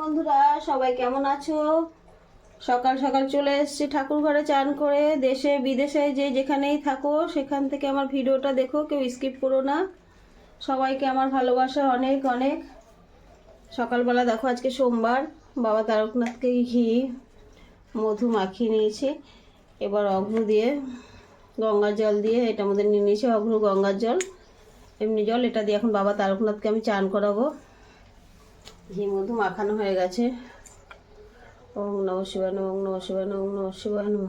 বন্ধুরা, সবাই কেমন আছো? সকাল সকাল চলে এসেছি ঠাকুর ঘরে চান করে। দেশে, বিদেশে যে যেখানেই থাকো, সেখান থেকে আমার ভিডিওটা দেখো, কেউ স্কিপ করো না। সবাইকে আমার ভালোবাসা অনেক অনেক। সকালবেলা দেখো, আজকে সোমবার। বাবা তারকনাথকে ঘি, মধু মাখিয়ে নিয়েছি। এবার অগ্রু দিয়ে গঙ্গার জল দিয়ে, এটা মধ্যে নিয়ে নিয়েছি অগ্রু গঙ্গার জল। এমনি জল, এটা দিয়ে এখন বাবা তারকনাথকে আমি চান করাবো। ঘি মধু মাখানো হয়ে গেছে ওম নম শিবায় ওম নম শিবায় ওম নম শিবায় নম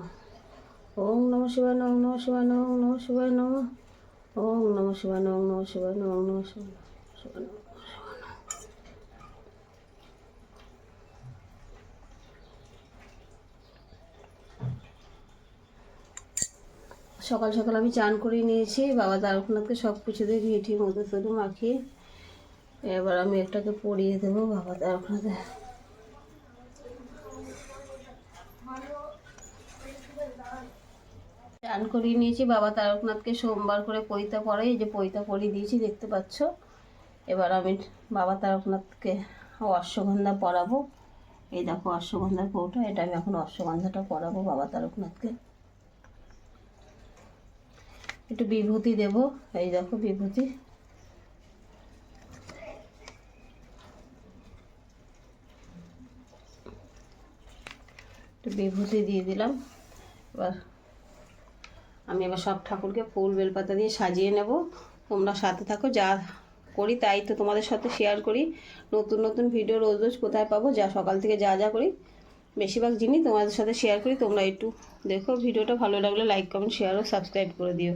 ওম নম শিবায় ওম নম শিবায় ওম নম শিবায় নম ওম নম শিবায় ওম নম শিবায় ওম নম শিবায় সকাল সকাল আমি চান করে নিয়েছি বাবা তারকনাথকে সব কিছু দিয়ে ঘিটি মধু টধু মাখিয়ে এবার আমি একটাকে পরিয়ে দেবো, বাবা তারকনাথে চান করিয়ে নিয়েছি, বাবা তারকনাথকে সোমবার করে পৈতা পরে এই যে পৈতা পরিয়ে দিয়েছি, দেখতে পাচ্ছ? এবার আমি বাবা তারকনাথকে অশ্বগন্ধা পরাবো। এই দেখো অশ্বগন্ধার কৌটা, এটা আমি এখন অশ্বগন্ধাটা পরাবো বাবা তারকনাথকে। একটু বিভূতি দেব, এই দেখো বিভূতি। বিভূতি দিয়ে দিলাম। এবার আমি এবার সব ঠাকুরকে ফুল বেলপাতা দিয়ে সাজিয়ে নেব। তোমরা সাথে থাকো, যা করি তাই তো তোমাদের সাথে শেয়ার করি। নতুন নতুন ভিডিও রোজ রোজ কোথায় পাবো, যা সকাল থেকে যা যা করি। বেশিরভাগ জিনিস তোমাদের সাথে শেয়ার করি, তোমরা একটু দেখো। ভিডিওটা ভালো লাগলে লাইক কমেন্ট শেয়ার ও সাবস্ক্রাইব করে দিও।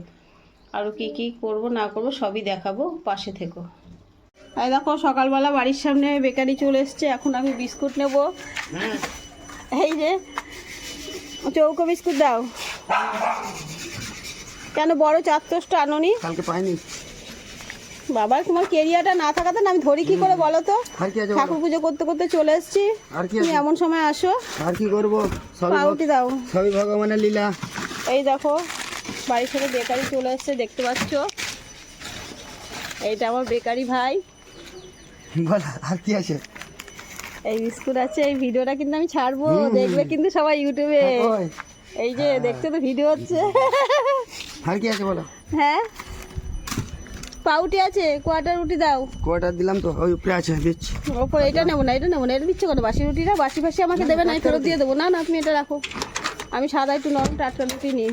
আরও কি কি করব, না করব, সবই দেখাবো। পাশে থেকো। এই দেখো, সকালবেলা বাড়ির সামনে বেকারি চলে এসছে। এখন আমি বিস্কুট নেব। এই যে চৌকো বিস্কুট দাও। কেন বড় চার তোষটা আনোনি? কালকে পাইনি। বাবা তোমার কেরিয়াটা না থাকাতে না আমি ধরি কি করে বলো তো? আর কি আছে ঠাকুর পুজো করতে করতে চলে এসেছি। আর কি তুমি এমন সময় আসো। আর কি করব? পাউটি দাও। সবই ভগবানের লীলা। এই দেখো বাড়ির সাথে বেকারি চলে এসছে দেখতে পাচ্ছ? এইটা আমার বেকারি ভাই। বল আর কি আছে? এই বিস্কুট আছে এই ভিডিওটা কিন্তু আমি ছাড়বো। দেখবে কিন্তু সবাই ইউটিউবে। এই যে দেখতে তো ভিডিও হচ্ছে। আর কি আছে বলো? হ্যাঁ? পাউটি আছে কোয়াটার রুটি দাও। কোয়াটার দিলাম তো ওই উপরে আছে দিচ্ছি ওপর এটা নেব না এটা নেব না এটা দিচ্ছ কেন? বাসি রুটিটা? বাসি ফাসি আমাকে দেবে না ফেরত দিয়ে দেবো। না না তুমি এটা রাখো। আমি সাদা একটু নরম টাটকা রুটি নিই।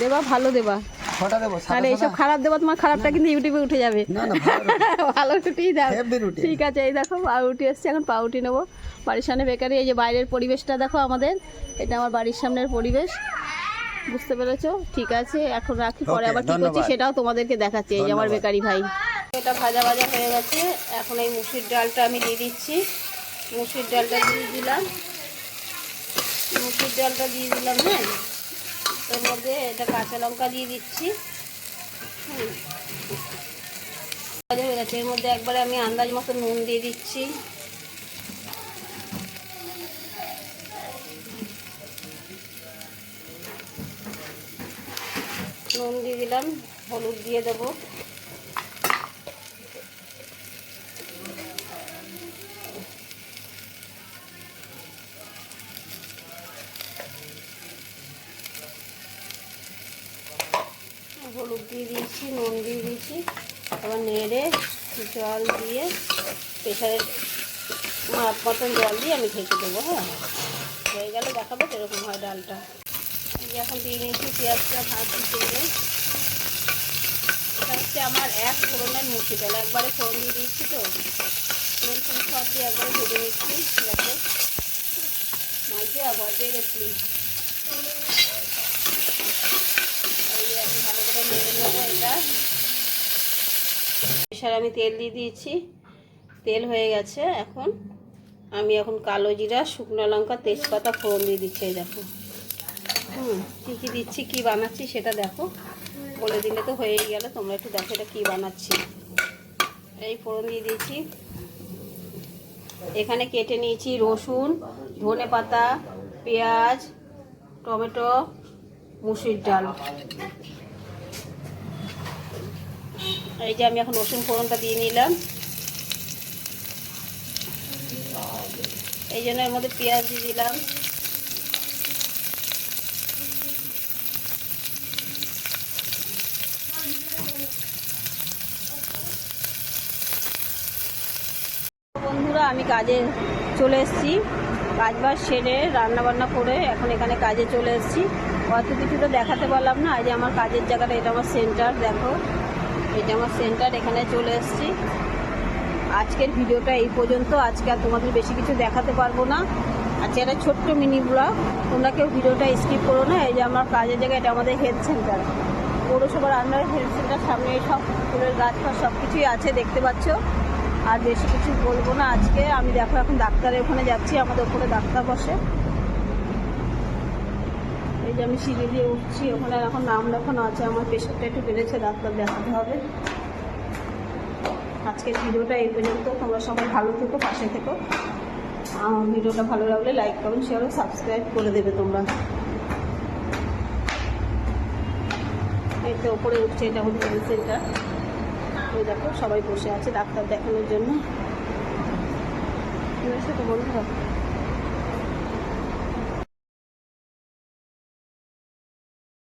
দেবা ভালো দেবা। ছটা দেবো তাহলে এইসব খারাপ দেবা তোমার খারাপটা কিন্তু ইউটিউবে উঠে যাবে। ভালো রুটি। দাও। ঠিক আছে এই দেখো পাউরুটি এসছে এখন পাউরুটি নেব। বাড়ির সামনে বেকারি এই যে বাইরের পরিবেশটা দেখো আমাদের। এটা আমার বাড়ির সামনের পরিবেশ। বুঝতে পেরেছ? ঠিক আছে এখন রাখি পরে আবার কি করছি সেটাও তোমাদেরকে দেখাচ্ছি এই যে আমার বেকারি ভাই। এটা ভাজা ভাজা হয়ে গেছে। এখন এই মুসুর ডালটা আমি দিয়ে দিচ্ছি। মুসুর ডালটা দিয়ে দিলাম। মুসুর ডালটা দিয়ে দিলাম হ্যাঁ? এর মধ্যে এটা কাঁচা লঙ্কা দিয়ে দিচ্ছি। হয়ে গেছে। এর মধ্যে একবারে আমি আন্দাজ মতো নুন দিয়ে দিচ্ছি। নুন দিয়ে দিলাম। হলুদ দিয়ে দেবো হলুদ দিয়ে দিয়েছি, নুন দিয়ে দিয়েছি। আবার নেড়ে জল দিয়ে প্রেশারের মাপ মতন জল দিয়ে আমি ঢেকে দেবো হ্যাঁ? হয়ে গেলে দেখাবো কীরকম হয় ডালটা। এখন দিয়ে নিয়েছি পেঁয়াজটা ভাজি তেলে এটা হচ্ছে আমার এক ফোড়নের মুসি ডাল, একবারে ফোড়ন দিয়ে দিয়েছি তো। তেল ফোন সব দিয়ে একবারে ভেজে নিচ্ছি, দেখো। মাঝে ভজে গেছি এই যে এখন ভালো করে নেড়ে নেব এটা প্রেশারে আমি তেল দিয়ে দিয়েছি। তেল হয়ে গেছে, এখন আমি এখন কালো জিরা, শুকনো লঙ্কা, তেজপাতা, ফোড়ন দিয়ে দিচ্ছি, এই দেখো। হুম, কী কী দিচ্ছি, কী বানাচ্ছি সেটা দেখো। বলে দিলে তো হয়েই গেল, তোমরা একটু দেখো এটা কী বানাচ্ছি। এই ফোড়ন দিয়ে দিয়েছি। এখানে কেটে নিয়েছি রসুন, ধনে পাতা, পেঁয়াজ, টমেটো, মুসুর ডাল। এই যে আমি এখন রসুন ফোড়নটা দিয়ে নিলাম। এই জন্য এর মধ্যে পেঁয়াজ দিয়ে দিলাম। বন্ধুরা, আমি কাজে চলে এসেছি। কাজ বাজ সেরে রান্না বান্না করে এখন এখানে কাজে চলে এসেছি। অত কিছু তো দেখাতে পারলাম না। যে আমার কাজের জায়গাটা, এটা আমার সেন্টার দেখো। এটা আমার সেন্টার এখানে চলে এসেছি। আজকের ভিডিওটা এই পর্যন্ত। আজকে আর তোমাদের বেশি কিছু দেখাতে পারব না। আজকে একটা ছোট্ট মিনি ব্লগ তোমরা কেউ ভিডিওটা স্কিপ করো না। এই যে আমার কাজের জায়গায় এটা আমাদের হেলথ সেন্টার পৌরসভার আন্ডারে হেলথ সেন্টার সামনে এই সব ফুলের গাছ ফাছ সব কিছুই আছে, দেখতে পাচ্ছ। আর বেশি কিছু বলব না আজকে। আমি দেখো এখন ডাক্তারের ওখানে যাচ্ছি, আমাদের ওপরে ডাক্তার বসে। এই যে আমি সিঁড়ি দিয়ে উঠছি, ওখানে এখন নাম লেখানো আছে, আমার পেশেন্টটা একটু বেড়েছে ডাক্তার দেখাতে হবে। আজকের ভিডিওটা এই পর্যন্ত, তোমরা সবাই ভালো থেকো, পাশে থেকো। ভিডিওটা ভালো লাগলে লাইক কমেন্ট শেয়ার সাবস্ক্রাইব করে দেবে তোমরা। এই তো ওপরে উঠছে, এটা হেলথ সেন্টার ওই দেখো, সবাই বসে আছে ডাক্তার দেখানোর জন্য। বুঝেছ তো বন্ধুরা